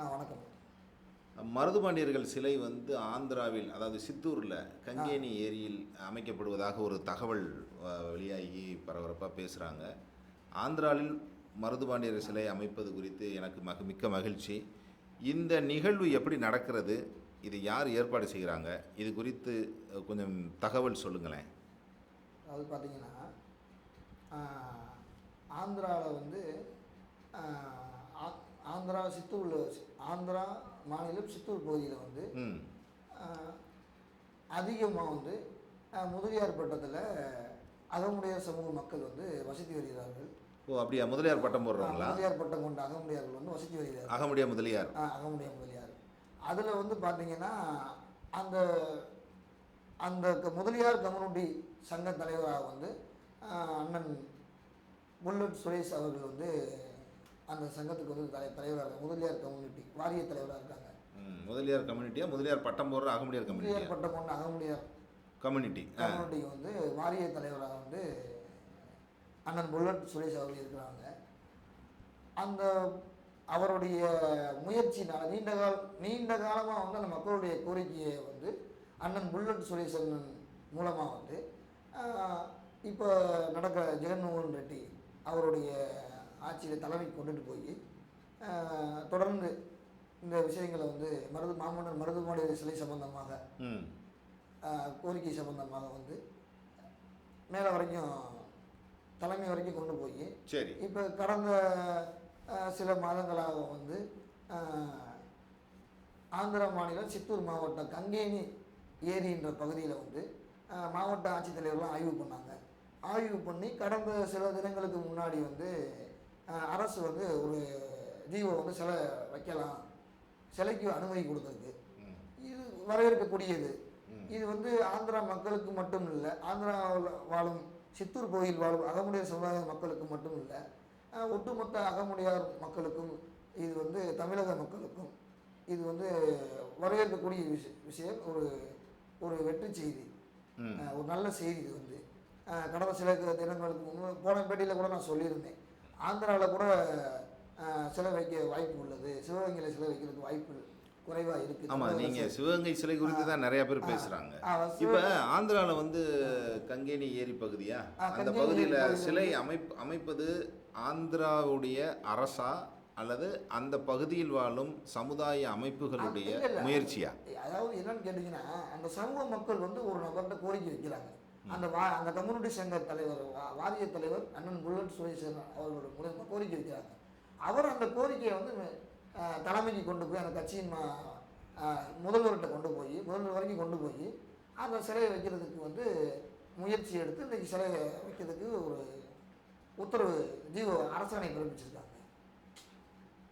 ஆ வணக்கம். மருதுபாண்டியர்கள் சிலை வந்து ஆந்திராவில் அதாவது சித்தூரில் கங்கேணி ஏரியில் அமைக்கப்படுவதாக ஒரு தகவல் வெளியாகி பரபரப்பாக பேசுகிறாங்க ஆந்திராவில் மருதுபாண்டியர் சிலை அமைப்பது குறித்து எனக்கு மக மிக்க மகிழ்ச்சி. இந்த நிகழ்வு எப்படி நடக்கிறது இது யார் ஏற்பாடு செய்கிறாங்க இது குறித்து கொஞ்சம் தகவல் சொல்லுங்களேன். அதாவது பார்த்தீங்கன்னா ஆந்திராவில் வந்து ஆந்திரா சித்தூரில் ஆந்திரா மாநிலம் சித்தூர் பகுதியில் வந்து அதிகமாக வந்து முதலியார் பட்டத்தில் அகமுடையார் சமூக மக்கள் வந்து வசித்து வருகிறார்கள். ஓ அப்படியா? முதலியார் பட்டம் போடுறவங்களா முதலியார் பட்டம் கொண்ட அகமுடையார்கள் வந்து வசித்து வருகிறார்கள். அகமுடியா முதலியார். அகமுடைய முதலியார். அதில் வந்து பார்த்தீங்கன்னா அந்த அந்த முதலியார் கம்யூனிட்டி சங்க தலைவராக வந்து அண்ணன் புல்லட் சுரேஷ் அவர்கள் வந்து அந்த சங்கத்துக்கு வந்து தலை தலைவராக இருக்காங்க முதலியார் கம்யூனிட்டி வாரிய தலைவராக இருக்காங்க. முதலியார் கம்யூனிட்டியா? முதலியார் பட்டம் போடுற அகமுடியார் கம்யூனிட்டியா? முதலியார் பட்டம் கொண்ட அகமுடையார் கம்யூனிட்டி கம்யூனிட்டிக்கு வந்து வாரிய தலைவராக வந்து அண்ணன் புல்லட் சுரேஷ் அவர்கள் இருக்கிறாங்க. அந்த அவருடைய முயற்சினால் நீண்ட கால நீண்ட காலமாக வந்து அந்த மக்களுடைய கோரிக்கையை வந்து அண்ணன் புல்லட் சுரேஷ் அண்ணன் மூலமாக வந்து இப்போ நடக்கிற ஜெகன்மோகன் ரெட்டி அவருடைய ஆட்சியில் தலைமைக்கு கொண்டுட்டு போய் தொடர்ந்து இந்த விஷயங்களை வந்து மருது மாமன்னர் மருதுமாடி சிலை சம்பந்தமாக கோரிக்கை சம்பந்தமாக வந்து மேலே வரைக்கும் தலைமை வரைக்கும் கொண்டு போய் சரி. இப்போ கடந்த சில மாதங்களாக வந்து ஆந்திர மாநிலம் சித்தூர் மாவட்டம் கங்கேணி ஏரின்ற பகுதியில் வந்து மாவட்ட ஆட்சித்தலைவர்லாம் ஆய்வு பண்ணாங்க. ஆய்வு பண்ணி கடந்த சில தினங்களுக்கு முன்னாடி வந்து அரசு வந்து ஒரு ஜீவோ வந்து சிலை வைக்கலாம். சிலைக்கு அனுமதி கொடுத்துருக்கு இது வரவேற்கக்கூடியது. இது வந்து ஆந்திரா மக்களுக்கு மட்டும் இல்லை ஆந்திராவில் வாழும் சித்தூர் பகுதியில் வாழும் அகமுடையார் சமுதாய மக்களுக்கு மட்டும் இல்லை ஒட்டுமொத்த அகமுடையார் மக்களுக்கும் இது வந்து தமிழக மக்களுக்கும் இது வந்து வரவேற்கக்கூடிய விஷ விஷயம் ஒரு ஒரு வெற்றி செய்தி. ஒரு நல்ல செய்தி இது வந்து. கடந்த சில தினங்களுக்கு முன்பு போன பேட்டியில் கூட நான் சொல்லியிருந்தேன். ஆந்திராவில் கூட சிலை வைக்க வாய்ப்பு உள்ளது. சிவகங்கையில் சிலை வைக்கிறதுக்கு வாய்ப்பு குறைவாக இருக்குது. ஆமா நீங்க சிவகங்கை சிலை குறித்து தான் நிறைய பேர் பேசுறாங்க. ஆ, இப்ப ஆந்திரால வந்து கங்கேணி ஏரி பகுதியா? அந்த பகுதியில சிலை அமைப் அமைப்பது ஆந்திராவுடைய அரசா அல்லது அந்த பகுதியில் வாழும் சமுதாய அமைப்புகளுடைய. முயற்சியா? அதாவது என்னன்னு கேட்டிங்கன்னா அந்த சமூக மக்கள் வந்து ஒரு நபர்கிட்ட கோரிக்கை வைக்கிறாங்க. அந்த வா அந்த கம்யூனிட்டி சங்க தலைவர் வாரிய தலைவர் அண்ணன் புல்லட் சுரேசன் அவர்களோட மூலயமா கோரிக்கை வைக்கிறாங்க. அவர் அந்த கோரிக்கையை வந்து தலைமைக்கு கொண்டு போய் அந்த கட்சியின் முதல்வர்கிட்ட கொண்டு போய் முதல்வர் வரைக்கும் கொண்டு போய் அந்த சிலையை வைக்கிறதுக்கு வந்து முயற்சி எடுத்து இன்றைக்கி சிலையை வைக்கிறதுக்கு ஒரு உத்தரவு ஜீவோ அரசாணை பிறப்பிச்சிருக்காங்க.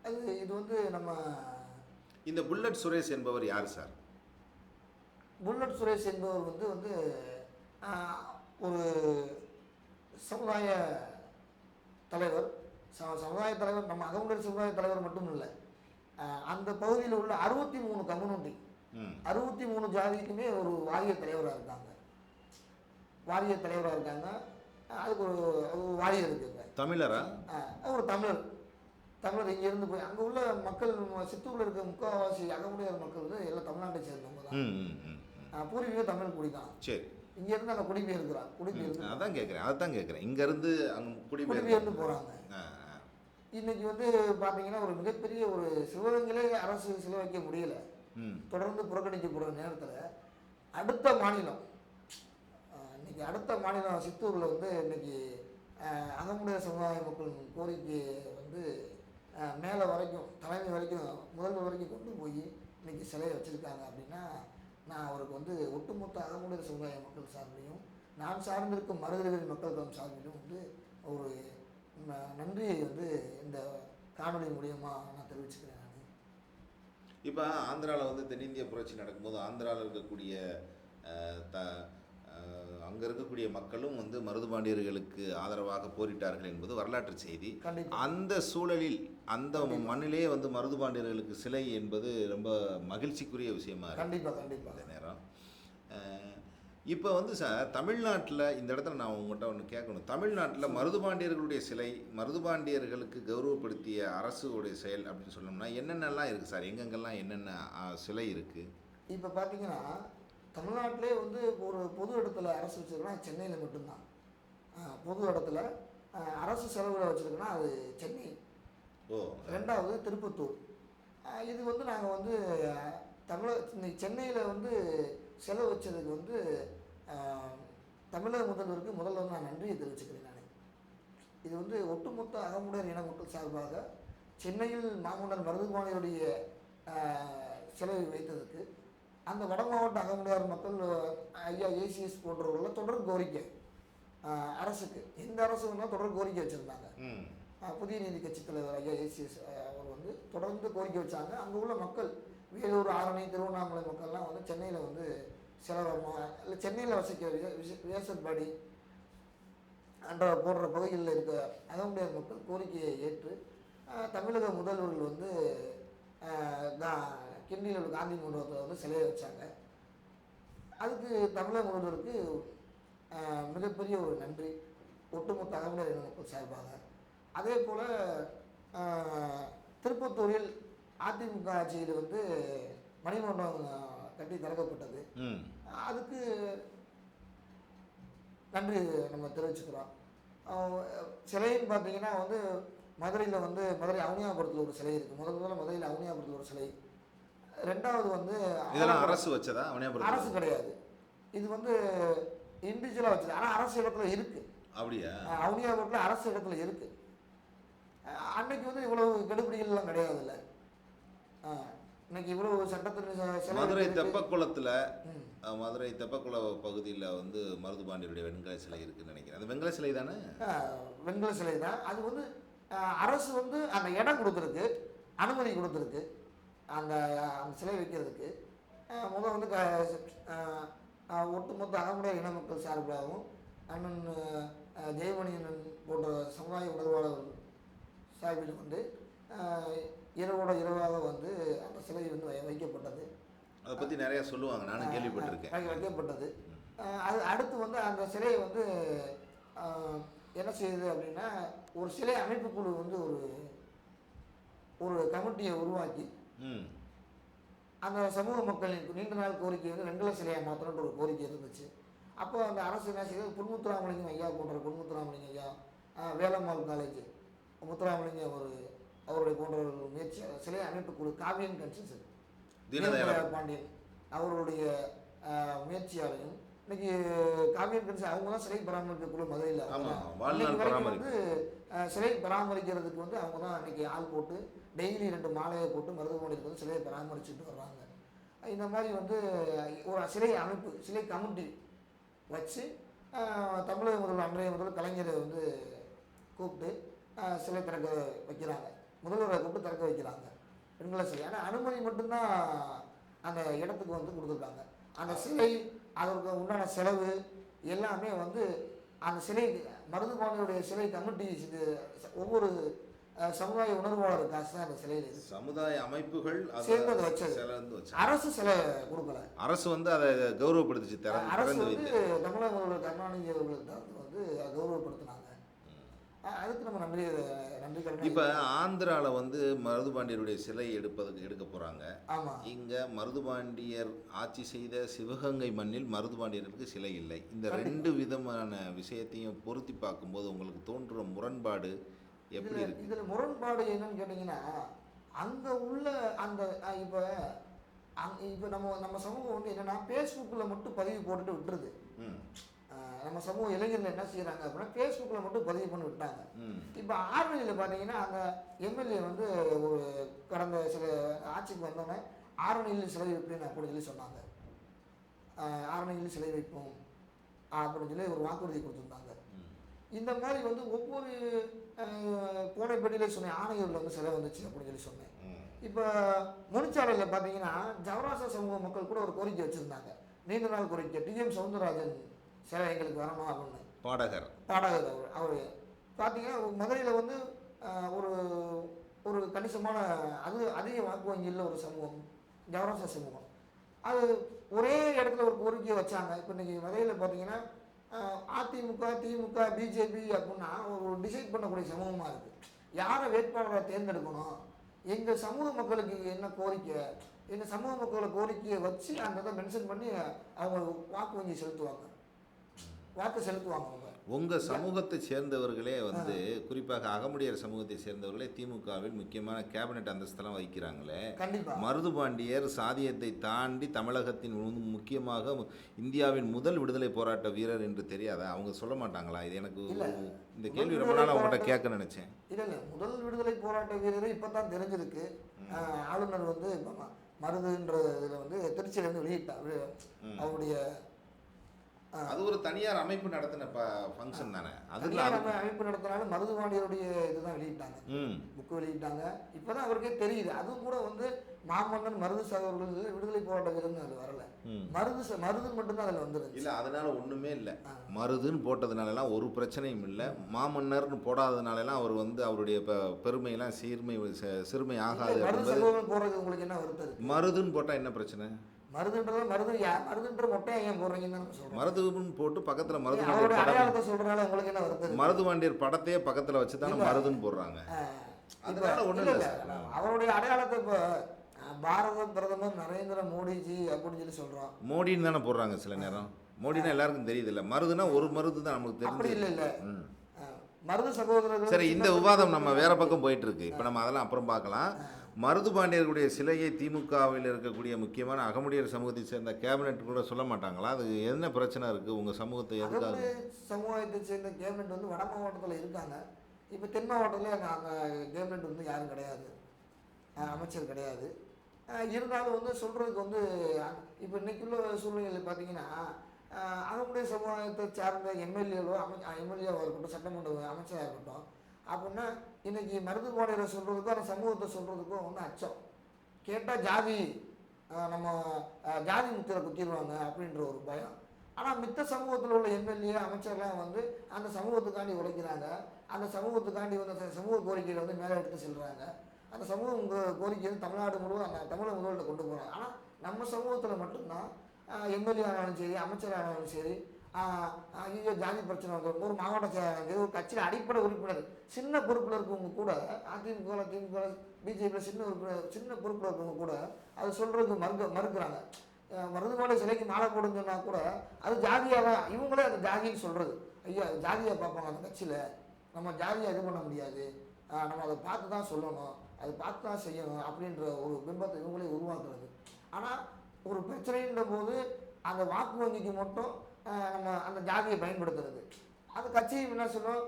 அது இது வந்து நம்ம இந்த புல்லட் சுரேஷ் என்பவர் யார் சார்? புல்லட் சுரேஷ் என்பவர் வந்து வந்து ஒரு சமுதாய தலைவர் ச- சமுதாய தலைவர் நம்ம அகமுடர் சமுதாய தலைவர் மட்டும் இல்லை அந்த பகுதியில் உள்ள அறுபத்தி மூணு கம்யூனிட்டி அறுபத்தி மூணு ஜாதிக்குமே ஒரு வாரிய தலைவராக இருக்காங்க. வாரிய தலைவராக இருக்காங்க. அதுக்கு ஒரு வாரியம் இருக்குங்க. தமிழரா? ஒரு தமிழர். தமிழர் இங்கேருந்து போய் அங்கே உள்ள மக்கள் சித்தூரில் இருக்க முக்கால்வாசி அகமுடையார் மக்கள் எல்லாம் தமிழ்நாட்டை சேர்ந்தவங்க தான். பூர்வீக தமிழ் குடி தான். சரி. இங்கேருந்து அங்கே குடிபெயர்க்கிறாங்க குடிபெயர்ந்து அதான் கேட்குறேன் அதான் கேட்குறேன் இங்க இருந்து அங்க குடிபெயர்ந்து போகிறாங்க ஆ. இன்னைக்கு வந்து பார்த்தீங்கன்னா ஒரு மிகப்பெரிய ஒரு சிவகங்கையிலே அரசு சிலை வைக்க முடியல. தொடர்ந்து புறக்கணிக்கப்படுற நேரத்தில் அடுத்த மாநிலம் இன்னைக்கு அடுத்த மாநிலம் சித்தூரில் வந்து இன்னைக்கு அகமுடைய சமுதாய மக்கள் கோரிக்கை வந்து மேலே வரைக்கும் தலைமை வரைக்கும் முதல்வர் வரைக்கும் கொண்டு போய் இன்னைக்கு சிலையை வச்சுருக்காங்க அப்படின்னா நான் அவருக்கு வந்து ஒட்டுமொத்த அகமுடைய சமுதாய மக்கள் சார்பிலையும் நான் சார்ந்திருக்கும் மருதவேல் மக்கள் தம் சார்பிலும் வந்து ஒரு நன்றியை வந்து இந்த காணொளி மூலியமா நான் தெரிவிச்சுக்கிறேன் நான். இப்போ ஆந்திராவில் வந்து தென்னிந்திய புரட்சி நடக்கும்போது ஆந்திராவில் இருக்கக்கூடிய த அங்கே இருக்கக்கூடிய மக்களும் வந்து மருதுபாண்டியர்களுக்கு ஆதரவாக போரிட்டார்கள் என்பது வரலாற்று செய்தி. அந்த சூழலில் அந்த மண்ணிலே வந்து மருதுபாண்டியர்களுக்கு சிலை என்பது ரொம்ப மகிழ்ச்சிக்குரிய விஷயமா இருக்கு. கண்டிப்பா கண்டிப்பா. இந்த நேரம். இப்போ வந்து சார் தமிழ்நாட்டில் இந்த இடத்துல நான் உங்கள்கிட்ட ஒன்று கேட்கணும். தமிழ்நாட்டில் மருதுபாண்டியர்களுடைய சிலை மருதுபாண்டியர்களுக்கு கௌரவப்படுத்திய அரசுடைய செயல் அப்படின்னு சொன்னோம்னா என்னென்னலாம் இருக்குது சார்? எங்கெங்கெல்லாம் என்னென்ன சிலை இருக்குது இப்போ பார்த்தீங்கன்னா தமிழ்நாட்டிலே வந்து ஒரு பொது இடத்துல அரசு வச்சிருக்கனா சென்னையில் மட்டும்தான். பொது இடத்துல அரசு செலவில் வச்சுருக்கோன்னா அது சென்னை. ஓ. ரெண்டாவது திருப்பத்தூர். இது வந்து நாங்கள் வந்து ஆஹ் தமிழ இன்னைக்கு சென்னையில் வந்து செலவு வச்சதுக்கு வந்து தமிழக முதல்வருக்கு முதல்ல வந்து நான் நன்றியை தெரிவிச்சுக்கிறேன் நான். இது வந்து ஒட்டுமொத்த அகமுடையர் இன மக்கள் சார்பாக சென்னையில் மாமன்னர் மருதுபாணியுடைய செலவை வைத்ததுக்கு அந்த வட மாவட்ட அகமுடையார் மக்கள் ஐயா ஏசிஎஸ் போன்றவர்கள தொடர் கோரிக்கை அரசுக்கு. எந்த அரசு தொடர் கோரிக்கை வச்சுருந்தாங்க. புதிய நீதி கட்சித் தலைவர் ஐயா ஏசிஎஸ் அவர் வந்து தொடர்ந்து கோரிக்கை வச்சாங்க. அங்கே உள்ள மக்கள் வேலூர் ஆரணி திருவண்ணாமலை மக்கள்லாம் வந்து சென்னையில் வந்து செலவரமா இல்லை சென்னையில் வசிக்க விச விச- வியாசர்பாடி என்ற போன்ற பகுதிகளில் இருக்க அதனுடைய மக்கள் கோரிக்கையை ஏற்று தமிழக முதல்வர்கள் வந்து கா- கிண்டியில் உள்ள காந்தி மண்டபத்தில் வந்து சிலையை வச்சாங்க. அதுக்கு தமிழக முதல்வருக்கு மிகப்பெரிய ஒரு நன்றி. ஒட்டுமொத்த அகமுடையார் மக்கள் சார்பாக. அதே போல் திருப்பத்தூரில் அதிமுக ஆட்சியில் வந்து மணிமண்டபம் கட்டி திறக்கப்பட்டது. அதுக்கு நன்றி நம்ம தெரிவிச்சுக்கிறோம். சிலைன்னு பார்த்தீங்கன்னா வந்து மதுரையில் வந்து மதுரை அவனியாபுரத்தில் ஒரு சிலை இருக்குது முதல் முதல்ல மதுரையில் அவனியாபுரத்தில் ஒரு சிலை. ரெண்டாவது வந்து இதெல்லாம் அரசு வச்சதா? அவனியாபுரம் அரசு கிடையாது. இது வந்து இண்டிவிஜுவலாக வச்சது. ஆனால் அரசு இடத்துல இருக்குது அப்படியா? அவனியாபுரத்தில் அரசு இடத்துல இருக்குது அன்னைக்கு வந்து இவ்வளவு கெடுபிடிகள்லாம் கிடையாதுல்ல. இன்னைக்கு இவ்வளவு சட்டத்தின் மதுரை. தெப்பக்குளத்தில். மதுரை தெப்பக்குள பகுதியில் வந்து மருதுபாண்டியருடைய வெண்கல சிலை இருக்குன்னு நினைக்கிறேன். அந்த வெண்கல சிலை தானே? வெண்கல சிலை தான். அது வந்து அரசு வந்து அந்த இடம் கொடுத்துருக்கு அனுமதி கொடுத்துருக்கு அந்த அந்த சிலை வைக்கிறதுக்கு. ஆஹ் முத வந்து க ஒட்டுமொத்த அகமுடைய இன மக்கள் சார்பாகவும் அண்ணன் ஆஹ் ஜெயமணி அண்ணன் போன்ற சமுதாய உணர்வாளர்கள் சார்பில் வந்து இரவோட இரவாக வந்து அந்த சிலை வந்து வை- வைக்கப்பட்டது. அதை பற்றி நிறையா சொல்லுவாங்க. நானும் கேள்விப்பட்டிருக்கேன். வைக்க- வைக்கப்பட்டது. அது அடுத்து வந்து அந்த சிலையை வந்து என்ன செய்யுது அப்படின்னா ஒரு சிலை அமைப்பு குழு வந்து ஒரு ஒரு கமிட்டியை உருவாக்கி அந்த சமூக மக்களின் நீண்ட நாள் கோரிக்கை வந்து வெண்கல சிலையை மாற்றணுன்ற ஒரு கோரிக்கை இருந்துச்சு. அப்போ அந்த அரசு என்ன செய்யுது பொன்முத்துராமலிங்கம் ஐயா போன்ற பொன்முத்துராமலிங்கம் ஐயா வேலம்மாள் காலேஜ் முத்துராமலிங்கம் ஒரு அவருடைய போன்றவர்கள் முயற்சி சிலை அமைப்பு குழு காவியன் கன்சன்சன் பாண்டியன் அவருடைய அஹ், முயற்சியாலையும் இன்னைக்கு காவியன் கன்சன் அவங்க தான் சிலை பராமரிப்பு குழு மதுரையில். வந்து சிலை பராமரிக்கிறதுக்கு வந்து அவங்க தான் இன்னைக்கு ஆள் போட்டு டெய்லி ரெண்டு மாலையை போட்டு மருத்துவமனைக்கு வந்து சிலையை பராமரிச்சுட்டு வர்றாங்க. இந்த மாதிரி வந்து ஒரு சிலை அமைப்பு சிலை கமிட்டி வச்சு தமிழக முதல்வர் அன்றைய முதல்வர் கலைஞரை வந்து கூப்பிட்டு சிலை திறக்க வைக்கிறாங்க. முதல்வரை கூப்பிட்டு திறக்க வைக்கிறாங்க. பெண்களை சிலை ஆனால் அனுமதி மட்டும்தான் அந்த இடத்துக்கு வந்து கொடுத்துருக்காங்க. அந்த சிலை அதற்கு உண்டான செலவு எல்லாமே வந்து அந்த சிலை மருதுபாணியுடைய சிலை கமிட்டி ஒவ்வொரு சமுதாய உணர்வாளர் காசு தான் அந்த சிலையில் சமுதாய அமைப்புகள் அதை சேர்ந்து அதை வச்சது. அரசு சிலை கொடுக்கல. அரசு வந்து அதை கௌரவப்படுத்திச்சு அரசு வந்து தமிழக கருணாநிதி அவர்களுக்கு வந்து கௌரவப்படுத்தினாங்க. அதுக்கு நம்ம நன்றி நன்றி இப்போ ஆந்திராவில் வந்து மருதுபாண்டியருடைய சிலை எடுப்பதுக்கு எடுக்க போகிறாங்க ஆமாம் இங்கே மருதுபாண்டியர் ஆட்சி செய்த சிவகங்கை மண்ணில் மருதுபாண்டியருக்கு சிலை இல்லை. இந்த ரெண்டு விதமான விஷயத்தையும் பொருத்தி பார்க்கும்போது உங்களுக்கு தோன்ற முரண்பாடு எப்படி இதில் இருக்கு? இதில் முரண்பாடு என்னன்னு கேட்டிங்கன்னா அங்கே உள்ள அந்த இப்போ அங் இப்போ நம்ம நம்ம சமூகம் வந்து என்னென்னா ஃபேஸ்புக்கில் மட்டும் பதிவு போட்டுட்டு விட்டுருது. நம்ம சமூக இளைஞர்கள் என்ன செய்கிறாங்க அப்படின்னா ஃபேஸ்புக்கில் மட்டும் பதிவு பண்ணி விட்டாங்க இப்போ ஆர்வனியில் பார்த்தீங்கன்னா அங்கே எம்எல்ஏ வந்து ஒரு கடந்த சில ஆட்சிக்கு வந்தோடனே ஆரணியில் சிலை வைப்பேன் அப்படின்னு சொல்லி சொன்னாங்க. ஆஹ் ஆரணியில் சிலை வைப்போம் அப்படின்னு சொல்லி ஒரு வாக்குறுதி கொடுத்துருந்தாங்க. இந்த மாதிரி வந்து ஒவ்வொரு கோடைப்பட்டியிலே சொன்னேன் ஆணையூரில் வந்து சிலை வந்துச்சு அப்படின்னு சொல்லி சொன்னேன். இப்போ முனிச்சாலையில் பார்த்தீங்கன்னா ஜவராச சமூக மக்கள் கூட ஒரு கோரிக்கை வச்சுருந்தாங்க. நீண்ட நாள் கோரிக்கை. டிஎம் சவுந்தரராஜன் சிலை எங்களுக்கு வரணும் அப்படின்னு. பாடகர். பாடகர் அவர் அவர். பார்த்தீங்கன்னா மதுரையில் வந்து ஒரு ஒரு கணிசமான அது அதிக வாக்கு வங்கியில் ஒரு சமூகம் ஜவராச சமூகம். அது ஒரே இடத்துல ஒரு கோரிக்கையை வச்சாங்க. இப்போ இன்னைக்கு வகையில் பார்த்தீங்கன்னா அதிமுக திமுக பிஜேபி அப்படின்னா ஒரு டிசைட் பண்ணக்கூடிய சமூகமாக இருக்குது யாரை வேட்பாளரை தேர்ந்தெடுக்கணும்? எங்கள் சமூக மக்களுக்கு என்ன கோரிக்கை? எங்கள் சமூக மக்களோட கோரிக்கையை வச்சு அந்த இதை மென்ஷன் பண்ணி அவங்க வாக்கு வங்கி செலுத்துவாங்க. வாக்கு செலுத்துவாங்க அவங்க. உங்க சமூகத்தை சேர்ந்தவர்களே வந்து குறிப்பாக அகமுடையர் சமூகத்தை சேர்ந்தவர்களே திமுகவில் முக்கியமான கேபினெட் அந்தஸ்தெல்லாம் வகிக்கிறாங்களே. மருதுபாண்டியர் சாதியத்தை தாண்டி தமிழகத்தின் முக்கியமாக இந்தியாவின் முதல் விடுதலை போராட்ட வீரர் என்று தெரியாதா? அவங்க சொல்ல மாட்டாங்களா? இது எனக்கு இந்த கேள்வி ரொம்ப நாள் அவங்கள்ட்ட கேட்க நினைச்சேன். இல்லை இல்லை. முதல் விடுதலை போராட்ட வீரர் இப்போ தான் தெரிஞ்சிருக்கு ஆளுநர் வந்து மருதுன்ற இதில் வந்து திருச்சியிலேருந்து வெளியிட்டார். அவருடைய அது ஒரு தனியார் அமைப்பு நடத்தின ஃபங்க்ஷன் தானே. அமை- அமைப்பு நடத்தினாலும் மருதுவாண்டியருடைய இதுதான் வெளியிட்டாங்க. புக்கு வெளியிட்டாங்க. இப்போ தான் அவருக்கே தெரியுது. அதுவும் கூட வந்து மாமன்னன் மருது சகோதரர்கள் விடுதலை போராட்ட வீரர்னு அது வரல. மருது மருது மட்டும்தான் அதில் வந்துருந்துச்சு இல்ல அதனால ஒண்ணுமே இல்ல. மருதுன்னு போட்டதுனாலலாம் ஒரு பிரச்சனையும் இல்லை. மாமன்னர்னு போடாததுனாலலாம் அவர் வந்து அவருடைய பெருமையெல்லாம் சீர்மை சிறுமை ஆகாது மருது சகோதரன் போடுறது உங்களுக்கு என்ன வருத்தம் மருதுன்னு போட்டா என்ன பிரச்சனை? மருதுன்றது மருது யா- மருதுன்ற மொட்டையா ஏன் போடுறீங்கன்னு தான் சொல்கிறேன் மருதுன்னு போட்டு பக்கத்துல மருது அடையாளத்தை சொல்றதுனால உங்களுக்கு என்ன இருக்கு? மருது வாண்டியர் படத்தையே பக்கத்துல வச்சு தானே. மருதுன்னு போடுறாங்க. அதனால ஒண்ணும் இல்ல. அவருடைய அடையாளத்தை இப்போ பாரத பிரதமர் நரேந்திர மோடிஜி அப்படின்னு சொல்லி சொல்றோம். மோடின்னு தானே போடுறாங்க சில நேரம். மோடினா எல்லாருக்கும் தெரியுது இல்ல. மருதுனா ஒரு மருது தான் நமக்கு அப்படி தெரிஞ்சு இல்ல இல்ல. மருது சகோதரர்கள் சரி இந்த விவாதம் நம்ம வேற பக்கம் போயிட்டு இருக்கு இப்போ நம்ம அதெல்லாம் அப்புறம் பார்க்கலாம். மருது பாண்டியர்களுடைய சிலையை திமுகவில் இருக்கக்கூடிய முக்கியமான அகமுடையர் சமூகத்தை சேர்ந்த கேபினெட் கூட சொல்ல மாட்டாங்களா? அது என்ன பிரச்சனை இருக்கு? உங்க சமூகத்தை எதுக்காக? சமுதாயத்தை சேர்ந்த கேபினெட் வந்து வட மாவட்டத்தில் இருக்காங்க. இப்போ தென் மாவட்டத்தில் அங்கே கேபினெட் வந்து யாரும் கிடையாது. அமைச்சர் கிடையாது. இருந்தாலும் வந்து சொல்கிறதுக்கு வந்து இப்போ இன்னைக்குள்ள சூழ்நிலையில் பார்த்தீங்கன்னா அதனுடைய சமுதாயத்தை சார்ந்த எம்எல்ஏவோ அமை எம்எல்ஏவாக இருக்கட்டும் சட்டமன்ற அமைச்சராக இருக்கட்டும் அப்படின்னா இன்றைக்கி மருந்து கோடையில் சொல்கிறதுக்கும் அந்த சமூகத்தை சொல்கிறதுக்கும் ஒன்று அச்சம். கேட்டால் ஜாதி நம்ம ஜாதி முத்திரை குத்திடுவாங்க அப்படின்ற ஒரு பயம். ஆனால் மித்த சமூகத்தில் உள்ள எம்எல்ஏ அமைச்சர்லாம் வந்து அந்த சமூகத்துக்காண்டி உழைக்கிறாங்க. அந்த சமூகத்துக்காண்டி வந்து சமூக கோரிக்கையில் வந்து மேலே எடுத்து செல்கிறாங்க அந்த சமூக கோரிக்கையை கோரிக்கை வந்து தமிழ்நாடு முழுவதும் அந்த தமிழக முதல்வர்கிட்ட கொண்டு போகிறாங்க ஆனால் நம்ம சமூகத்தில் மட்டும்தான் எம்எல்ஏ ஆனாலும் சரி அமைச்சர் ஆனாலும் சரி ஐயோ ஜாதி பிரச்சனை வந்து ஒரு மாவட்ட செயலாளர் ஒரு கட்சியில் அடிப்படை உறுப்பினர் சின்ன பொறுப்பில் இருக்கவங்க கூட அதிமுக திமுக பிஜேபியில் சின்ன உறுப்பினர் சின்ன பொறுப்பில் இருக்கவங்க கூட அது சொல்கிறதுக்கு மறுக்க மறுக்கிறாங்க. மருதுமலை சிலைக்கு மாலை போடுன்னு கூட அது ஜாதியாக தான் இவங்களே அது ஜாதின்னு சொல்கிறது ஐயா அது ஜாதியாக பார்ப்பாங்க அந்த கட்சியில். நம்ம ஜாதியாக இது பண்ண முடியாது. நம்ம அதை பார்த்து தான் சொல்லணும். அதை பார்த்து தான் செய்யணும் அப்படின்ற ஒரு பிம்பத்தை இவங்களே உருவாக்குறது. ஆனால் ஒரு பிரச்சனைன்ற போது அந்த வாக்கு வங்கிக்கு மட்டும் நம்ம அந்த ஜாதியை பயன்படுத்துறது. அந்த கட்சி என்ன சொல்லும்?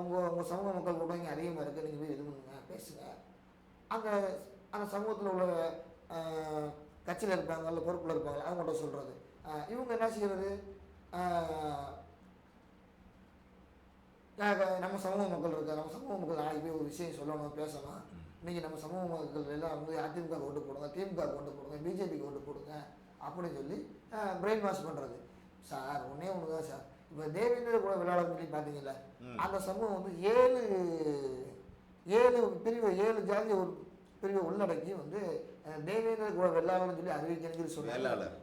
உங்கள் உங்கள் சமூக மக்கள் கூட இங்கே அதிகமாக இருக்குது நீங்கள் போய் இது பண்ணுங்க பேசுங்க. அந்த அந்த சமூகத்தில் உள்ள கட்சியில் இருப்பாங்க இல்லை பொறுப்பில் இருப்பாங்க அவங்கள்ட்ட சொல்கிறது இவங்க என்ன செய்கிறது நம்ம சமூக மக்கள் இருக்கா நம்ம சமூக மக்கள் நாளைக்கு போய் ஒரு விஷயம் சொல்லணும் பேசணும். இன்னைக்கு நம்ம சமூக மக்கள் எல்லாம் வந்து அதிமுக ஓட்டு போடுங்க திமுக ஓட்டு போடுங்க பிஜேபிக்கு ஓட்டு போடுங்க அப்படின்னு சொல்லி பிரெயின் வாஷ் பண்ணுறது சார் ஒன்றே ஒன்று தான் சார். இப்போ தேவேந்திர கூட விளையாட சொல்லி பார்த்தீங்கல்ல அந்த சமூகம் வந்து ஏழு ஏழு பிரிவு ஏழு ஜாதி ஒரு பிரிவை உள்ளடக்கி வந்து தேவேந்திர கூட வெள்ளாளர்னு சொல்லி அறிவிக்கணும்னு வேளாளர்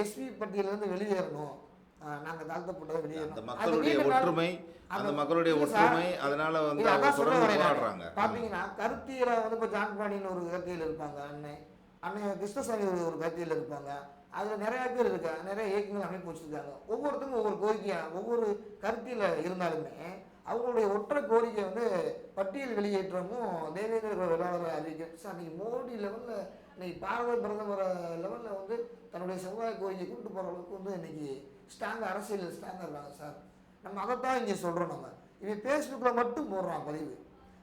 எஸ்பி பட்டியலேருந்து வெளியேறணும். நாங்கள் தாழ்த்தப்பட்டதை அந்த வெளியேறணும் மக்களுடைய ஒற்றுமை அந்த அந்த- மக்களுடைய. ஒற்றுமை அதனால வந்து அதான் சொல்ல. போராடுறாங்க. பாத்தீங்கன்னா கருத்தியில வந்து இப்போ ஜான்பாடின்னு ஒரு கருத்தியில் இருப்பாங்க அண்ணன் அண்ணன் கிருஷ்ணசாமி ஒரு ஒரு கருத்தியில் இருப்பாங்க. அதுல நிறைய பேர் இருக்காங்க நிறைய இயக்கங்கள் அமைப்பு வச்சிருக்காங்க. ஒவ்வொருத்தரும் ஒவ்வொரு கோரிக்கையா ஒவ்வொரு கருத்தியில இருந்தாலுமே அவங்களுடைய ஒற்றை கோரிக்கை வந்து பட்டியல் வெளியேற்றமும் தேவேந்திர குல வேளாளரை அறிவிக்க சார் இன்னைக்கு மோடி லெவலில் இன்னைக்கு பாரத பிரதமர் லெவலில் வந்து தன்னுடைய சமுதாய கோரிக்கை கொண்டு போகிற அளவுக்கு வந்து இன்னைக்கு ஸ்ட்ராங் அரசியல் ஸ்ட்ராங்காக இருக்காங்க சார். நம்ம அதைத்தான் இங்கே சொல்கிறோம் நம்ம. இவன் ஃபேஸ்புக்கில் மட்டும் போடுறான் பதிவு.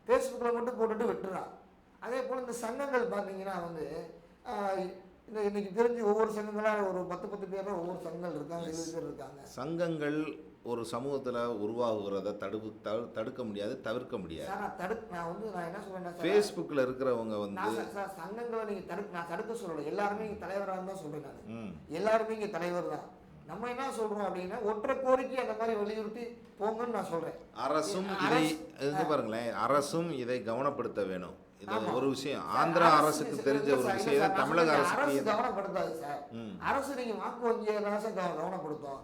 ஃபேஸ்புக்கில் மட்டும் போட்டுட்டு விட்டுறான். அதே போல் இந்த சங்கங்கள் பார்த்தீங்கன்னா வந்து இந்த இன்னைக்கு தெரிஞ்சு ஒவ்வொரு சங்கங்களாக ஒரு பத்து பத்து பேர் தான் ஒவ்வொரு சங்கங்கள் இருக்காங்க இருபது பேர் இருக்காங்க. சங்கங்கள் ஒரு சமூகத்துல உருவாகுறத தடுப்பு தடு- தடுக்க முடியாது தவிர்க்க முடியாது. நான் தடுக்க நான் வந்து நான் என்ன சார் ஃபேஸ்புக்கில் இருக்கிறவங்க வந்து சங்கங்களை நீங்கள் தடுக்க நான் தடுக்க சொல்லலை. எல்லாருமே இங்கே தலைவராக தான் சொல்கிறேன் நான். ம். எல்லாருமே இங்கே தலைவர் தான். நம்ம என்ன சொல்கிறோம் அப்படின்னா ஒற்றை கோரிக்கை அந்த மாதிரி வலியுறுத்தி போங்கன்னு நான் சொல்கிறேன் அரசும் இதை இது பாருங்களேன் அரசும் இதை கவனப்படுத்த வேணும். இது. ஒரு விஷயம். ஆந்திரா அரசு அரசுக்கு தெரிஞ்ச ஒரு விஷயம். தமிழக சொல்றேன், அரசு கவனப்படுத்தாது சார். அரசு நீங்க வாக்கு வங்கியை தான் கவனப்படுத்தும்.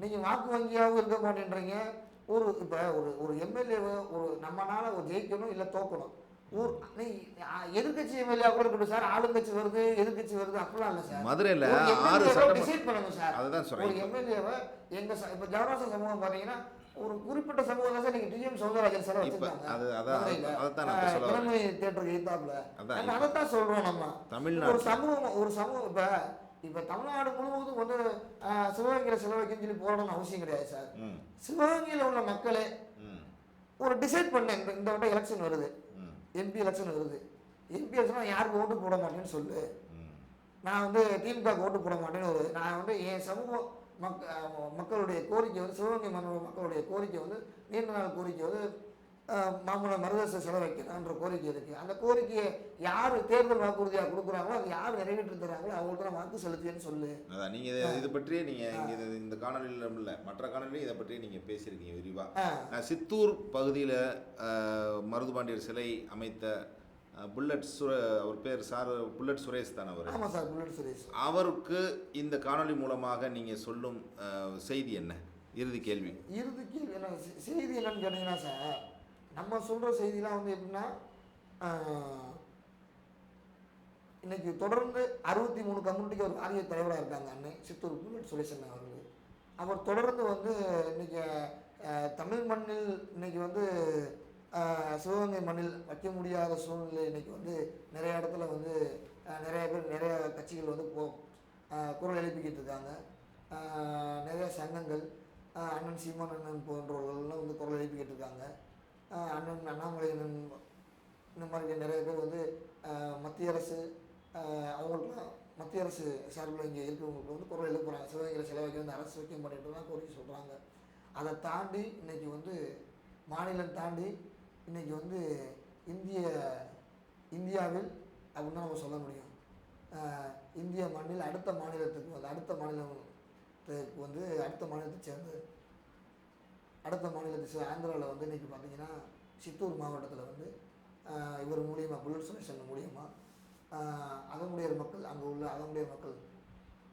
நீங்க வாக்கு வங்கியாகவும் இருக்க மாட்டேன்றீங்க. ஒரு இப்ப ஒரு ஒரு எம்எல்ஏவை ஒரு நம்மனால ஒரு ஜெயிக்கணும் இல்ல தோக்கணும். ஒரு எதிர்க்கட்சி எம்எல்ஏ கூட இருக்கட்டும் சார் ஆளுங்கட்சி வருது எதிர்க்கட்சி வருது அப்படிலாம் இல்ல சார். மதுரையில் ஒரு ஆறு decide பண்ணணும் சார். அதுதான் ஒரு சொல்கிறேன் எம்எல்ஏவை எங்க இப்ப ஜவஹர்லால் சமூகம் பாத்தீங்கன்னா ஒரு குறிப்பிட்ட சமூகம் தான் சார் நீங்க டிஎம் சௌந்தரராஜன் சார் வச்சிருக்காங்க அது அதான் நான் சொல்ல வரேன். இளமை தேட்டருக்கு எய்தாப்புல அதான். அதைத்தான் சொல்றோம் நம்ம. ஒரு தமிழ்நாடு சமூகம் ஒரு சமூகம் இப்ப இப்ப தமிழ்நாடு முழுவதும் வந்து சிவகங்கையில செலவழிக்கன்னு சொல்லி போடணும்னு அவசியம் கிடையாது சார். சிவகங்கையில உள்ள மக்களே ஒரு டிசைட் பண்ண இந்த இந்த வட்டம் எலெக்ஷன் வருது. எம்பி எலெக்ஷன் வருது. எம்பி எலெக்ஷன் யாருக்கு ஓட்டு போட மாட்டேன்னு சொல்லு. நான் வந்து திமுக ஓட்டு போட மாட்டேன்னு ஒரு நான் வந்து என் சமூக மக் மக்களுடைய கோரிக்கை வந்து சிவகங்கை மன்னோட மக்களுடைய கோரிக்கை வந்து நீண்ட நாள் கோரிக்கை வந்து அஹ், மாமல்ல மருதச செலவைக்கணுன்ற கோரிக்கை இருக்குது அந்த கோரிக்கையை யார் தேர்தல் வாக்குறுதியாக கொடுக்குறாங்களோ அது யார் நிறைவேற்றி தராங்களோ அவங்களுக்கு நான் வாக்கு செலுத்தியேன்னு சொல்லு. அதான் நீங்கள் இதை பற்றியே நீங்கள் இது இந்த காணொலியில் இல்லை மற்ற காணொலியும் இதை பற்றி நீங்கள் பேசியிருக்கீங்க விரிவாக ஆ. சித்தூர் பகுதியில் மருதுபாண்டியர் சிலை அமைத்த புல்லட் சுர அவர் பேர் சார் புல்லட் சுரேஷ் தான் அவர். ஆமாம் சார் புல்லட் சுரேஷ். அவருக்கு இந்த காணொளி மூலமாக நீங்கள் சொல்லும் செய்தி என்ன? இறுதி கேள்வி. இறுதி கேள்வி என்ன? செய்தி என்னன்னு கேட்டிங்கன்னா சார் நம்ம சொல்கிற செய்திலாம் வந்து எப்படின்னா இன்றைக்கி இன்னைக்கு தொடர்ந்து அறுபத்தி மூணு கம்யூனிட்டிக்கு ஒரு ஆரிய தலைவராக இருக்காங்க அண்ணன் சித்தூர் புல்லட் சுரேஷன் அவர்கள். அவர் தொடர்ந்து வந்து இன்னைக்கு தமிழ் மண்ணில் இன்னைக்கு வந்து சிவகங்கை மண்ணில் வைக்க முடியாத சூழ்நிலை இன்னைக்கு வந்து நிறைய இடத்துல வந்து நிறைய பேர் நிறைய கட்சிகள் வந்து போ குரல் எழுப்பிக்கிட்டு இருக்காங்க. நிறைய சங்கங்கள் அண்ணன் சீமான் அண்ணன் போன்றவர்கள்லாம் வந்து குரல் எழுப்பிக்கிட்டு இருக்காங்க. அண்ணன் அண்ணாமலை இந்த மாதிரி நிறைய பேர் வந்து மத்திய அரசு அவங்களுக்குலாம் மத்திய அரசு சார்பில் இங்கே இருக்கிறவங்களுக்கு வந்து குரல் எழுப்புறாங்க. சிவகங்கையில் செலவைக்க வந்து அரசு வைக்க மாட்டேன்ட்டு தான் கோரிக்கை சொல்கிறாங்க அதை தாண்டி இன்னைக்கு வந்து மாநிலம் தாண்டி இன்றைக்கி வந்து இந்திய இந்தியாவில் அப்படின்னு தான் நம்ம சொல்ல முடியும். இந்திய மண்ணில் அடுத்த மாநிலத்துக்கு வந்து அடுத்த மாநிலத்துக்கு வந்து அடுத்த மாநிலத்தை சேர்ந்து அடுத்த மாநிலத்தை ஆந்திராவில் வந்து இன்றைக்கி பார்த்தீங்கன்னா சித்தூர் மாவட்டத்தில் வந்து இவர் மூலியமாக புல்லட் சுரேஷன் மூலியமாக அகமுடையர் மக்கள் அங்கே உள்ள அகமுடையர் மக்கள்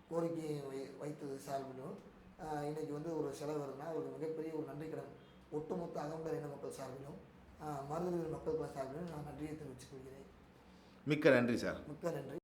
கோரிக்கையை வை வைத்தது சார்பிலும் ஆஹ், இன்னைக்கு வந்து ஒரு செலவு வருதுன்னா ஒரு மிகப்பெரிய ஒரு நன்றி கடன். ஒட்டுமொத்த அகமுடையர் இன மக்கள் சார்பிலும் ஆஹ், மருதுவில் மக்கள் சார்பிலும் நான் நன்றியை தெரிவித்துக் கொள்கிறேன். மிக்க நன்றி சார். மிக்க நன்றி.